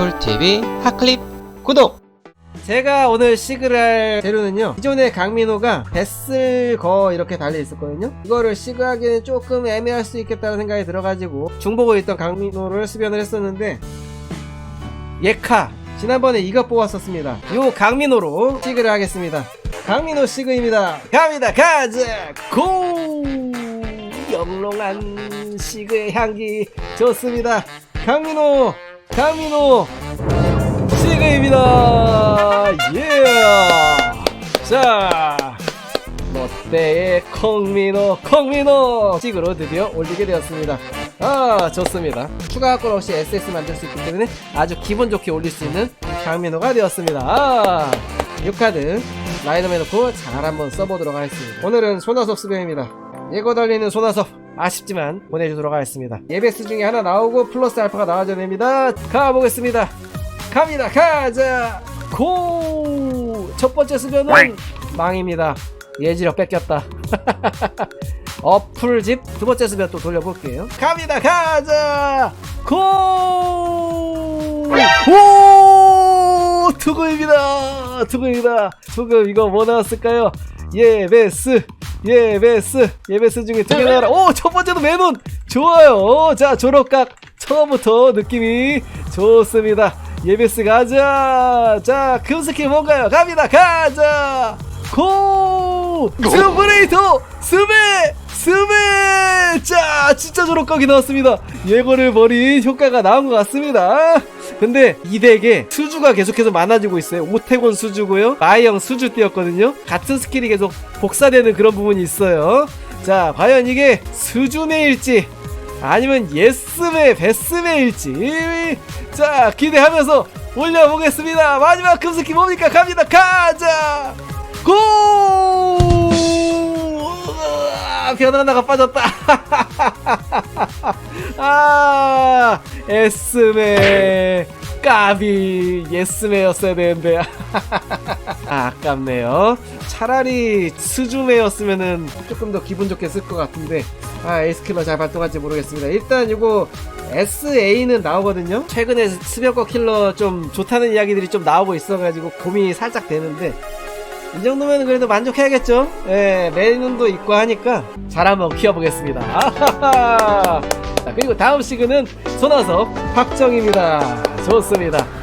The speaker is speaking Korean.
쿨TV 핫클립 구독! 제가 오늘 시그를 할 재료는요 기존의 강민호가 베슬 거 이렇게 달려 있었거든요. 이거를 시그하기에는 조금 애매할 수 있겠다는 생각이 들어가지고 중복을 있던 강민호를 수변을 했었는데 예카! 지난번에 이거 뽑았었습니다. 요 강민호로 시그를 하겠습니다. 강민호 시그입니다. 갑니다. 가자 고! 영롱한 시그의 향기! 좋습니다. 강민호 강민호 시그입니다. 예! 자 롯데의 콩민호 콩민호 시그로 드디어 올리게 되었습니다. 아 좋습니다. 추가 학권 없이 SS 만들 수 있기 때문에 아주 기분 좋게 올릴 수 있는 강민호가 되었습니다. 아 6카드 라인업에 놓고 잘 한번 써보도록 하겠습니다. 오늘은 손아섭 수배입니다. 예고 달리는 손아섭 아쉽지만 보내주도록 하겠습니다. 예베스 중에 하나 나오고 플러스 알파가 나와줘야 됩니다. 가보겠습니다. 갑니다. 가자. 고! 첫 번째 수변은 망입니다. 예지력 뺏겼다. 어플집 두 번째 수변 또 돌려볼게요. 갑니다. 가자. 고! 오! 투구입니다. 투구입니다. 투구 이거 뭐 나왔을까요? 예베스 예베스 예베스 중에 두 개 나와라. 오첫 번째도 매논 좋아요. 자 졸업각 처음부터 느낌이 좋습니다. 예베스 가자! 자 금스키 뭔가요? 갑니다. 가자! 고! 스브레이터! 스베! 스베! 자 진짜 졸업각이 나왔습니다. 예고를 버린 효과가 나온 것 같습니다. 근데 이 덱에 수주가 계속해서 많아지고 있어요. 오태곤 수주고요. 마이형 수주 띄었거든요. 같은 스킬이 계속 복사되는 그런 부분이 있어요. 자 과연 이게 수주메일지 아니면 예스메 베스메일지? 자 기대하면서 올려보겠습니다. 마지막 금스키 뭡니까? 갑니다. 가자! 고! 변하나가 빠졌다. 아 에스메 까비 예스메였어야 되는데. 아, 아깝네요. 차라리 스주메였으면은 조금 더 기분 좋게 쓸 것 같은데. 아 에이스킬러 잘 발동할지 모르겠습니다. 일단 이거 SA는 나오거든요. 최근에 스벽거 킬러 좀 좋다는 이야기들이 좀 나오고 있어가지고 고민이 살짝 되는데. 이 정도면 그래도 만족해야겠죠? 예 매눈도 있고 하니까 잘 한번 키워보겠습니다. 아하하 자 그리고 다음 시그는 손아섭 박정입니다 좋습니다